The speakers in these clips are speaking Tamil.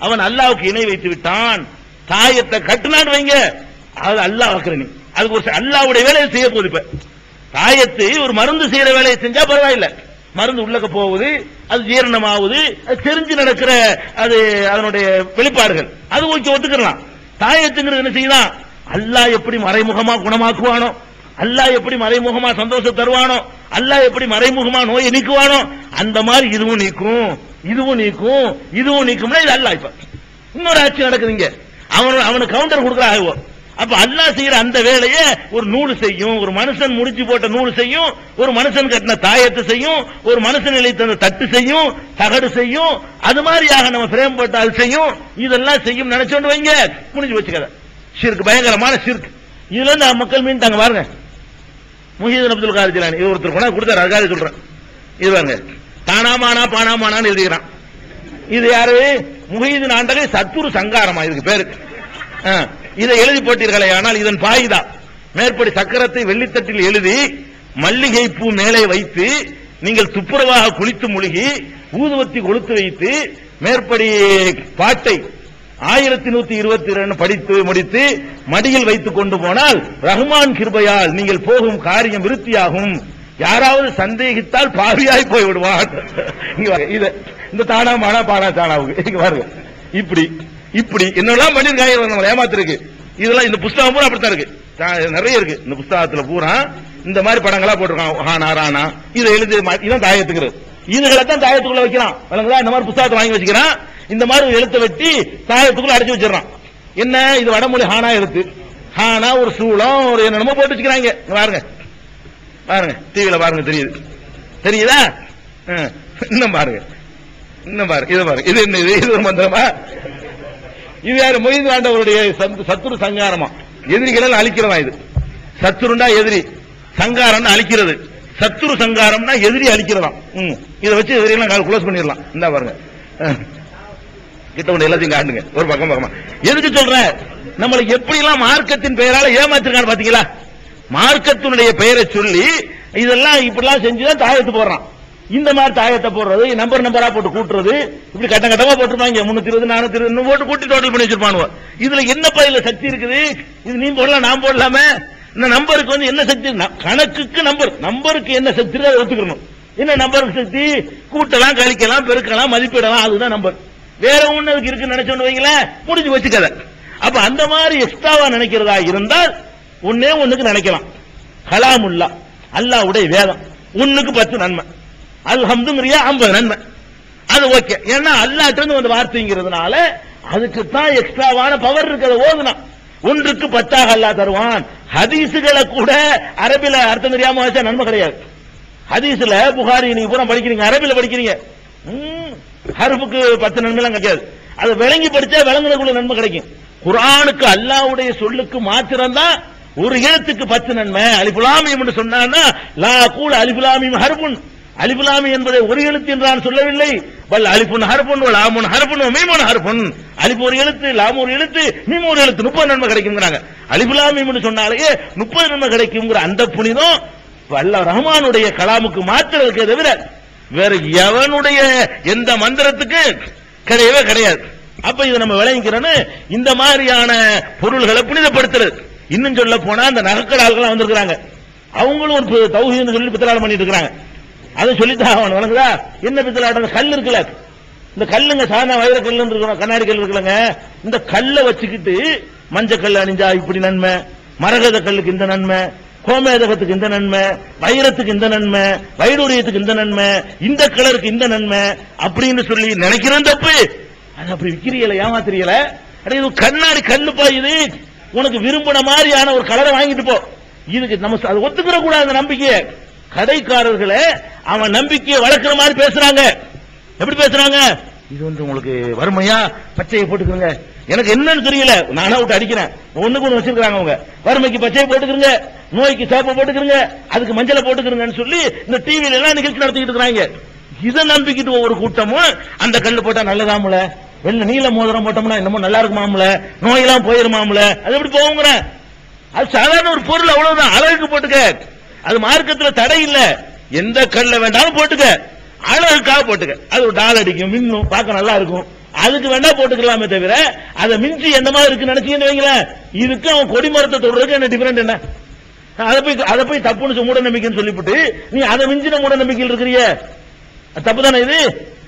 அவன் அல்லாவுக்கு இணை வைத்து விட்டான். தாயத்தை கட்டினான் வைங்க. அது அல்லாஹ் ஆக்குற அதுக்கு ஒரு அல்லாவுடைய வேலையை செய்ய போகுது இப்ப. தாயத்து ஒரு மருந்து செய்யற வேலையை செஞ்சா பரவாயில்ல. மருந்து உள்ளக்க போகுது அது ஜீரணமாகுது அது தெரிஞ்சு நடக்கிற அது அதனுடைய வெளிப்பாடுகள். அது ஓகே ஒத்துக்கலாம் தாயத்துங்கிறது என்ன செய்யலாம் அல்லாஹ் எப்படி மறைமுகமா குணமாக்குவானோ அல்லாஹ் எப்படி மறைமுகமா சந்தோஷம் தருவானோ அல்லாஹ் எப்படி மறைமுகமா நோயை நீக்குவானோ அந்த மாதிரி இதுவும் நீக்கும். இதுவும் நீக்கும் இதுவும் நீக்கும்னா இது அல்லாஹ் இப்ப. இன்னொரு ஆட்சி நடக்குதுங்க அவன் அவனுக்கு கவுண்டர் கொடுக்குற ஆய்வோம் அப்ப அல்லாஹ் செய்யற அந்த வேலையை ஒரு நூல் செய்யும் ஒரு மனுஷன் முடிச்சு போட்ட நூல் செய்யும் ஒரு மனுஷன் கட்டின தாயத்தை செய்யும் ஒரு மனுஷன் இழைத்த தந்த தட்டு செய்யும் தகடு செய்யும் அது மாதிரியாக நம்ம பிரேம் போட்ட அது செய்யும். இதெல்லாம் செய்யும் நினைச்சோண்டு வைங்க. முடிஞ்சு வச்சுக்கத சிறுக்கு பயங்கரமான சிறுக்கு இதுல இருந்து மக்கள் மீன்ட்டாங்க பாருங்க. முஹீதன் அப்துல் கார் ஜிலானி ஒருத்தர் கொண்டா கொடுத்தாரு அதுக்காக சொல்றேன். இது பாருங்க. தானாமானா பானாமானான்னு எழுதுகிறான் இது யாரு? முஹீதன் ஆண்டகை சத்துரு சங்காரமா இதுக்கு பேரு. இதை எழுதி போட்டீர்களே ஆனால் இதன் பாய்தா. மேற்படி சக்கரத்தை வெள்ளித்தட்டில் எழுதி மல்லிகை பூ மேலே வைத்து நீங்கள் துப்புரவாக குளித்து முழுகி ஊதுவத்தி கொளுத்து வைத்து மேற்படி பாட்டை ஆயிரத்தி நூத்தி இருபத்தி ரெண்டு படித்து முடித்து மடியில் வைத்துக் கொண்டு போனால் ரஹ்மான் கிருபையால் நீங்கள் போகும் காரியம் விருத்தியாகும். யாராவது சந்தேகித்தால் பாவியாய் போய் விடுவான் இந்த தானா மானா பானா தானாவுக்கு. இங்க பாருங்க. இப்படி இப்படி. என்னெல்லாம் பண்ணிருக்காங்க நம்மளை ஏமாத்திருக்கு இதெல்லாம் இந்த புஸ்தகம் பூரா அப்படித்தான் இருக்கு. நிறைய இருக்கு. இந்த புஸ்தகத்துல பூரா இந்த மாதிரி படங்களா போட்டிருக்கான் ஹானா ரானா இதை எழுதி இதான் தாயத்துக்கிறது இதுகளை தான் தாயத்துக்குள்ள வைக்கிறான். விளங்குதா? இந்த மாதிரி புஸ்தகத்தை வாங்கி வச்சுக்கிறான். இந்த மாதிரி எழுத்தை வெட்டி தாயத்துக்குள்ள அடைச்சு வச்சிடறான். என்ன? இது வடமொழி ஹானா எழுத்து. ஹானா ஒரு சூளம் ஒரு என்னென்னமோ போட்டு வச்சுக்கிறாங்க. பாருங்க. பாருங்க டிவியில பாருங்க தெரியுது. தெரியுதா? ஆ, இன்னும் பாருங்க. இன்னும் பாருங்க இது பாருங்க. இது என்ன இது இது ஒரு மந்திரமா? இது யாரு? மொய்து ஆண்டவருடைய சத்துரு சங்காரமா? எதிரிகள் அழிக்கிறதா இது. சத்துருண்டா எதிரி சங்காரம் அழிக்கிறது. சத்துரு சங்காரம்னா எதிரி அழிக்கிறதாம் ம். இதை வச்சு எதிரியெல்லாம் கால் க்ளோஸ் பண்ணிடலாம். இந்த பாருங்க. ஆ. கிட்ட ஒண்ணு எல்லாத்தையும் காட்டுங்க. ஒரு பக்கம் பக்கமா. எதுக்கு சொல்றேன்? நம்மளுக்கு எப்படி எல்லாம் மார்க்கத்தின் பெயரால ஏமாத்திருக்கான்னு பாத்தீங்களா? மார்க்கத்தினுடைய பெயரை சொல்லி இதெல்லாம் இப்படிலாம் செஞ்சுதான் தாயத்து போடுறான். இந்த மாதிரி தாயத்தை போடுறது நம்பர் நம்பரா போட்டு கூட்டுறது இப்படி கட்ட கட்டமா போட்டுருப்பாங்க. முன்னூத்தி இருபது நானூத்தி இருபது போட்டு கூட்டி டோட்டல் பண்ணி வச்சிருப்பானுவ. இதுல என்ன பயில சக்தி இருக்குது? இது நீ போடலாம் நான் போடலாமே? இந்த நம்பருக்கு வந்து என்ன சக்தி? கணக்குக்கு நம்பர் நம்பருக்கு என்ன சக்தி அதை ஒத்துக்கணும். என்ன நம்பருக்கு சக்தி? கூட்டலாம் கழிக்கலாம் பெருக்கலாம் மதிப்பிடலாம் அதுதான் நம்பர் வேற ஒண்ணு அதுக்கு இருக்குன்னு நினைச்சோன்னு வைங்களேன் முடிஞ்சு வச்சுக்கத அப்ப அந்த மாதிரி எக்ஸ்ட்ராவா நினைக்கிறதா இருந்தால் ஒன்னே ஒண்ணுக்கு நினைக்கலாம். கலாமுல்லா அல்லாவுடைய வேதம். ஒண்ணுக்கு பத்து நன்மை. அல்ஹம்துங்கிறியா ஐம்பது நன்மை. அது ஓகே. ஏன்னா அல்லாட்ட இருந்து வந்த வார்த்தைங்கிறதுனால அதுக்கு தான் எக்ஸ்ட்ராவான பவர் இருக்கிறத ஓதுனா. ஒன்றுக்கு பத்தாக அல்லாஹ் தருவான். ஹதீசுகளை கூட அரபில அர்த்தம் தெரியாம வச்சா நன்மை கிடையாது. ஹதீஸ்ல புகாரி நீங்க பூரா படிக்கிறீங்க. அரபில படிக்கிறீங்க. ஹருப்புக்கு பத்து பத்து நன்மைலாம் கிடையாது அதை விளங்கி படிச்சா விளங்குறதுக்குள்ள நன்மை கிடைக்கும். குரானுக்கு அல்லாவுடைய சொல்லுக்கு மாத்திரம்தான் ஒரு எழுத்துக்கு பத்து நன்மை அலிபுலாமியம் என்று சொன்னான்னா லா கூட அலிபுலாமியம் ஹர்புன். அலிபுலாமி என்பதை ஒரு எழுத்து என்று நான் சொல்லவில்லை. பல் அலிபுன் ஹர்புன் லாமுன் ஹர்புன் மீமுன் ஹர்புன். அலிபு ஒரு எழுத்து லாம் ஒரு எழுத்து மீம் ஒரு எழுத்து முப்பது நன்மை கிடைக்குங்கிறாங்க. அலிபுலாமியம் என்று முப்பது நன்மை கிடைக்குங்கிற அந்த புனிதம் வல்ல ரஹ்மானுடைய கலாமுக்கு மாத்திரம் இருக்கே தவிர வேற எவனுடைய எந்த மந்திரத்துக்கு கிடையவே கிடையாது. அப்ப இது நம்ம விளங்கிக்கிறோன்னு இந்த மாதிரியான பொருள்களை புனிதப்படுத்துறது. இன்னும் சொல்ல போனா அந்த நகக்கடால்கள் வந்திருக்கிறாங்க. அவங்களும் ஒரு தௌஹீன்னு சொல்லி பித்தலாட்டம் பண்ணிட்டு இருக்காங்க அதை சொல்லித்தான் அவன் வணங்குதா? என்ன பித்தலாட்டம் கல் இருக்குல்ல. இந்த கல்லுங்க சாதா வைர கல் இருக்கணும் கண்ணாடி கல் இருக்குல்லங்க. இந்த கல்லை வச்சுக்கிட்டு மஞ்சள் கல் அணிஞ்சா இப்படி நன்மை? மரகத கல்லுக்கு இந்த நன்மை? கோமேதகத்துக்கு இந்த நன்மை? வைரத்துக்கு இந்த நன்மை? வைடூரியத்துக்கு இந்த நன்மை? இந்த கலருக்கு இந்த நன்மை? அப்படின்னு சொல்லி நினைக்கிறேன் தப்பு. அது அப்படி விக்கிறீங்கள ஏமாத்துறீங்கள? அடைய கண்ணாடி கல்லுப்பா இது. உனக்கு விரும்பின மாதிரியான ஒரு கலரை வாங்கிட்டு போ. இதுக்கு நம்ம அதை ஒத்துக்கிற கூடாது அந்த நம்பிக்கையை. கடைக்காரர்களை அவன் நம்பிக்கையை வளர்க்கிற மாதிரி பேசுறாங்க. எப்படி பேசுறாங்க? இது வந்து உங்களுக்கு வறுமையா? பச்சையை போட்டுக்கிறங்க. எனக்கு என்னன்னு தெரியல. நானா விட்டு அடிக்கிறேன். ஒண்ணுக்கு ஒண்ணு வச்சிருக்காங்க அவங்க. வறுமைக்கு பச்சையை போட்டுக்கிறங்க. நோய்க்கு சேப்பை போட்டுக்கிறங்க. அதுக்கு மஞ்சளை போட்டுக்கிறங்கன்னு சொல்லி இந்த டிவில எல்லாம் நிகழ்ச்சி நடத்திக்கிட்டு இருக்கிறாங்க. இதை நம்பிக்கிட்டு ஒவ்வொரு கூட்டமும் அந்த கல்லு போட்டா நல்லதாமுல? வெள்ள நீல மோதிரம் போட்டோம்னா என்னமோ நல்லா இருக்குமாமுல? நோயெல்லாம் போயிருமாம்ல? அது எப்படி போகுங்கிற? அது சாதாரண ஒரு பொருள் அவ்வளவுதான். அழகுக்கு போட்டுக்க. அது மார்க்கத்தில் தடை இல்ல. எந்த கல்ல வேண்டாலும் போட்டுக்க. அழகுக்காக போட்டுக்க. அது ஒரு டால் அடிக்கும் மின்னும் பார்க்க நல்லா இருக்கும். அதுக்கு வேணா போட்டுக்கலாமே தவிர அதை மிஞ்சி என்ன மாதிரி இருக்கு நினைச்சீங்கன்னு வைங்களேன். இதுக்கு அவன் கொடி மரத்தை தொடுறதுக்கு என்ன டிஃபரெண்ட் என்ன? அதை போய் அதை போய் தப்புன்னு மூட நம்பிக்கைன்னு சொல்லிவிட்டு நீ அதை மிஞ்சின மூட நம்பிக்கையில் இருக்கிறிய. தப்பு தானே இது?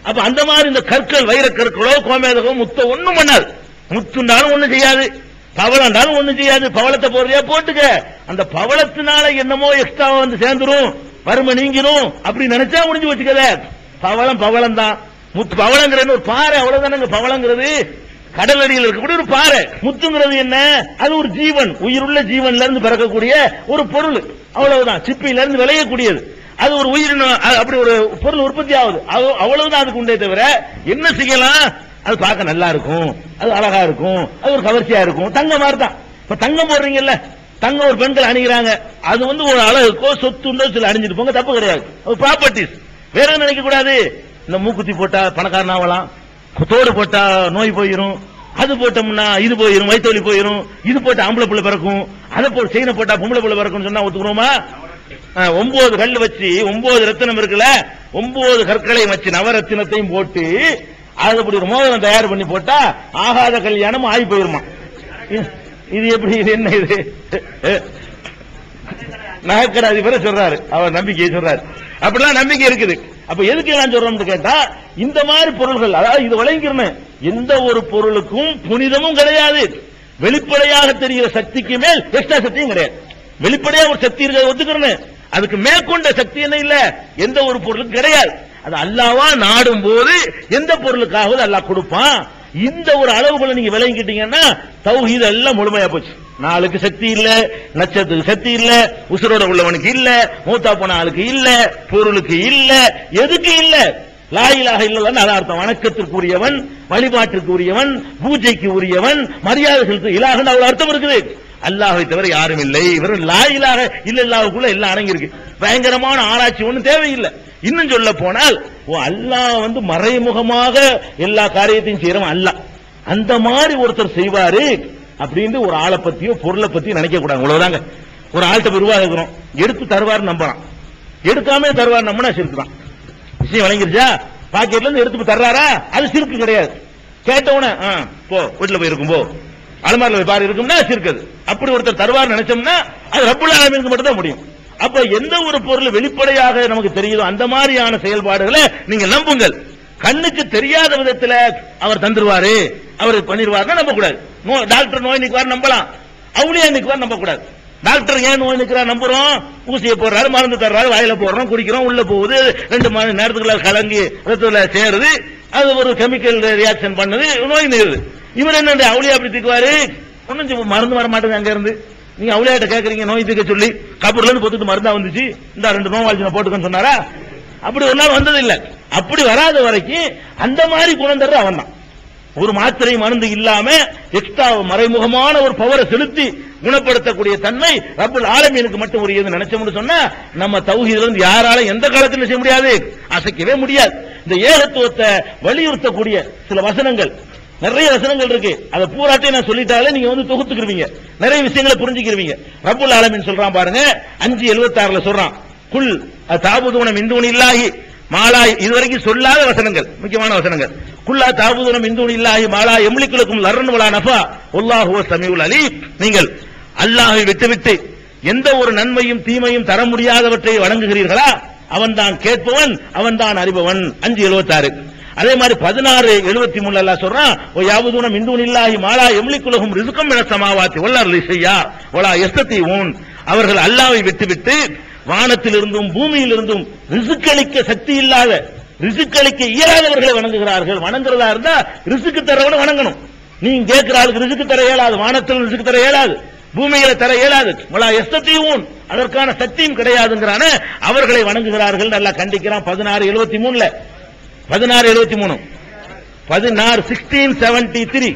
அப்ப அந்த மாதிரி இந்த கற்கள் வைர கற்களோ கோமேதகோ முத்த ஒண்ணும் பண்ணாது. முத்துனாலும் ஒண்ணும் செய்யாது. பவளம்னாலும் ஒண்ணும் செய்யாது. பவளத்தை போடுறியா போட்டுக்க. அந்த பவளத்தினால என்னமோ எக்ஸ்ட்ரா வந்து சேர்ந்துரும். வறுமை நீங்கிரும். அப்படி நினைச்சா முடிஞ்சு வச்சுக்கத பவளம் பவளம் தான் முத்து பவளங்கிறது ஒரு பாறை அவ்வளவுதானங்க பவளங்கிறது? கடல் அடியில் இருக்கக்கூடிய ஒரு பாறை. முத்துங்கிறது என்ன? அது ஒரு ஜீவன். உயிருள்ள ஜீவன்ல இருந்து பிறக்கக்கூடிய ஒரு பொருள். அவ்வளவுதான். சிப்பில இருந்து விளையக்கூடியது. அது ஒரு உயிரினம் அது அப்படி ஒரு பொருள் உற்பத்தி ஆகுது. அவ்வளவுதான் அதுக்கு உண்டே தவிர என்ன செய்யலாம்? அது பார்க்க நல்லா இருக்கும். அது அழகா இருக்கும். அது ஒரு கவர்ச்சியா இருக்கும். தங்க மாதிரி தான் இப்ப தங்கம் போடுறீங்கல்ல தங்கம் ஒரு பெண்கள் அணிகிறாங்க. அது வந்து ஒரு அழகுக்கோ சொத்துண்டோ சில அணிஞ்சிட்டு போங்க தப்பு கிடையாது. ஒரு ப்ராப்பர்ட்டிஸ் வேற நினைக்க கூடாது? இந்த மூக்குத்தி போட்டா பணக்காரன் ஆகலாம். தோடு போட்டா நோய் போயிடும் அது போட்டோம்னா இது போயிரும் வயிற்று வலி போயிரும். இது போட்டு ஆம்பளை பிள்ளை பிறக்கும். அதை போட்டு செயினை போட்டா பொம்பளை பிள்ளை பிறக்கும் சொன்னா ஒத்துக்கிறோமா? ஒன்பது கல் வச்சு ஒன்பது ரத்தினம் இருக்குல்ல ஒன்பது கற்களை வச்சு நவரத்தினத்தையும் போட்டு அது அப்படி ஒரு மோதிரம் தயார் பண்ணி போட்டா ஆகாத கல்யாணம் ஆகி போயிருமா? இது- எப்படி இது என்ன இது? நகைக்கடை அதிபரை சொல்றாரு அவர் நம்பிக்கையை சொல்றாரு. அப்படிலாம் நம்பிக்கை இருக்குது. அப்ப எதுக்கு நான் சொல்றோம்னு கேட்டா இந்த மாதிரி பொருள்கள் அதாவது இது வழங்கிருமே எந்த ஒரு பொருளுக்கும் புனிதமும் கிடையாது. வெளிப்படையாக தெரிகிற சக்திக்கு மேல் எக்ஸ்ட்ரா சக்தியும் கிடையாது. வெளிப்படையா ஒரு சக்தி இருக்கிறத ஒத்துக்கிறேன் அதுக்கு மேற்கொண்ட சக்தி என்ன இல்ல? எந்த ஒரு பொருளுக்கும் கிடையாது. அது அல்லாவா நாடும் போது எந்த பொருளுக்காவது அல்லாஹ் கொடுப்பான். இந்த ஒரு அளவுகளை நீங்க விளங்கிட்டீங்கன்னா தௌஹீத் எல்லாம் முழுமையா போச்சு. நாளுக்கு சக்தி இல்ல நட்சத்திரத்துக்கு சக்தி இல்ல உசுரோட உள்ளவனுக்கு இல்ல மூத்தா போன ஆளுக்கு இல்ல பொருளுக்கு இல்ல எதுக்கு இல்ல? லாயிலாக இல்லதான் அதான் அர்த்தம் வணக்கத்திற்குரியவன் வழிபாட்டிற்குரியவன் பூஜைக்கு உரியவன் மரியாதை செலுத்து இலாகன்னு அவ்வளவு அர்த்தம் இருக்குது. அல்லாஹை தவிர யாரும் இல்லை. இவரும் லாயிலாக இல்ல இல்லாவுக்குள்ள எல்லாம் அடங்கியிருக்கு. பயங்கரமான ஆராய்ச்சி ஒண்ணும் தேவையில்லை. இன்னும் சொல்ல போனால் ஓ அல்லாஹ் வந்து மறைமுகமாக எல்லா காரியத்தையும் செய்யறவன் அல்லாஹ் அந்த மாதிரி ஒருத்தர் செய்வாரு அப்படின்னு ஒரு ஆளை பத்தியோ பொருளை பத்தியோ நினைக்க கூடாது. அவ்வளவுதாங்க. ஒரு ஆள்கிட்ட போய் ரூபா எடுத்து தருவார் நம்பலாம். எடுக்காம தருவார் நம்பினா சிரிக்கிறான் விஷயம் விளங்கிருச்சா? பாக்கெட்ல இருந்து எடுத்து தர்றாரா? அது சிறுக்கு கிடையாது. கேட்டவுடனே ஆ, போ வீட்டுல போய் இருக்கும் போ. அலமாரில போய் பாரு இருக்கும்னா சிறுக்குது அப்படி ஒருத்தர் தருவார் நினைச்சோம்னா அது ரப்புல் ஆலமீனுக்கு மட்டும் தான் முடியும். அப்ப எந்த ஒரு பொருள் வெளிப்படையாக நமக்கு தெரியுதோ அந்த மாதிரியான செயல்பாடுகளை நீங்க நம்புங்கள். கண்ணுக்கு தெரியாத விதத்துல அவர் தந்துருவாரு அவர் பண்ணிருவாருன்னா நம்ப கூடாது டாக்டர் நோய் நிற்குவார் நம்பலாம். அவளியா நிற்குவார் நம்ப கூடாது டாக்டர் ஏன் நோய் நிக்கிறா நம்புறோம். ஊசியை போடுறாரு மருந்து தர்றாரு வாயில போடுறோம் குடிக்கிறோம் உள்ள போகுது. ரெண்டு மணி நேரத்துக்குள்ள கலங்கி ரத்தத்துல சேருது. அது ஒரு கெமிக்கல் ரியாக்ஷன் பண்ணுது நோய் நிறுது இவர் என்ன அவளியா அப்படி திக்குவாரு ஒன்னும் மருந்து வர மாட்டேங்குது அங்க இருந்து நீங்க அவளையாட்ட கேக்குறீங்க நோய் தீர்க்க சொல்லி கபூர்ல இருந்து பொத்துட்டு மருந்தா வந்துச்சு. இந்த ரெண்டு நோவாளிச்சு போட்டுக்கன்னு சொன்னாரா? அப்படி ஒரு நாள் வந்தது இல்ல அப்படி வராத வரைக்கும் அந்த மாதிரி குணம் தர்ற அவன் தான் ஒரு மாத்திரை மருந்து இல்லாம எக்ஸ்ட்ரா மறைமுகமான ஒரு பவரை செலுத்தி குணப்படுத்தக்கூடிய தன்மை ரப்பல் ஆலமீனுக்கு மட்டும் உரியது நினைச்சோம்னு சொன்னா நம்ம தௌஹீதுல இருந்து யாரால எந்த காலத்திலும் செய்ய முடியாது. அசைக்கவே முடியாது. இந்த ஏகத்துவத்தை வலியுறுத்தக்கூடிய சில வசனங்கள். நிறைய வசனங்கள் இருக்கு. அதை பூராட்டையும் நான் சொல்லிட்டாலே நீங்க வந்து தொகுத்துக்கிருவீங்க. நிறைய விஷயங்களை புரிஞ்சுக்கிருவீங்க. ரபுல் ஆலமின் சொல்றான் பாருங்க. அஞ்சு எழுபத்தாறுல சொல்றான். குல் தாபுதூனம் இந்துணி இல்லாஹி மாலாய். இதுவரைக்கும் சொல்லாத வசனங்கள் முக்கியமான வசனங்கள். குல்லா தாபுதூனம் மிந்தூன் இல்லாஹி மாலா எம்லிக்குலக்கும் லர்ரன் வலா நஃபா. உல்லாஹுவ சமீஉல் அலி நீங்கள் அல்லாஹை விட்டுவிட்டு எந்த ஒரு நன்மையும் தீமையும் தர முடியாதவற்றை வணங்குகிறீர்களா? அவன்தான் கேட்பவன் அவன்தான் அறிபவன். அஞ்சு எழுபத்தாறு அதே மாதிரி பதினாறு எழுபத்தி மூணு எல்லாம் சொல்றான் ஓ யாவதூன மிந்தூன் இல்லாஹி மாலா எம்லிக்குலகும் ரிசுக்கம் என சமாவாத்தி ஒல்லார் செய்யா ஒலா எஸ்தத்தி ஊன் அவர்கள் அல்லாவை விட்டுவிட்டு வானத்திலிருந்தும் பூமியிலிருந்தும் ரிசுக்களிக்க சக்தி இல்லாத ரிசுக்களிக்க இயலாதவர்களை வணங்குகிறார்கள். வணங்குறதா இருந்தா ரிசுக்கு தரவன வணங்கணும். நீங்க கேட்கிற ஆளுக்கு ரிசுக்கு தர இயலாது வானத்தில் ரிசுக்கு தர இயலாது பூமியில தர இயலாது. ஒலா எஸ்தத்தையும் அதற்கான சக்தியும் கிடையாதுங்கிறான அவர்களை வணங்குகிறார்கள். நல்லா கண்டிக்கிறான் பதினாறு எழுபத்தி மூணுல. பதினாறு எழுபத்தி மூணு. பதினாறு சிக்ஸ்டீன் செவன்டி த்ரீ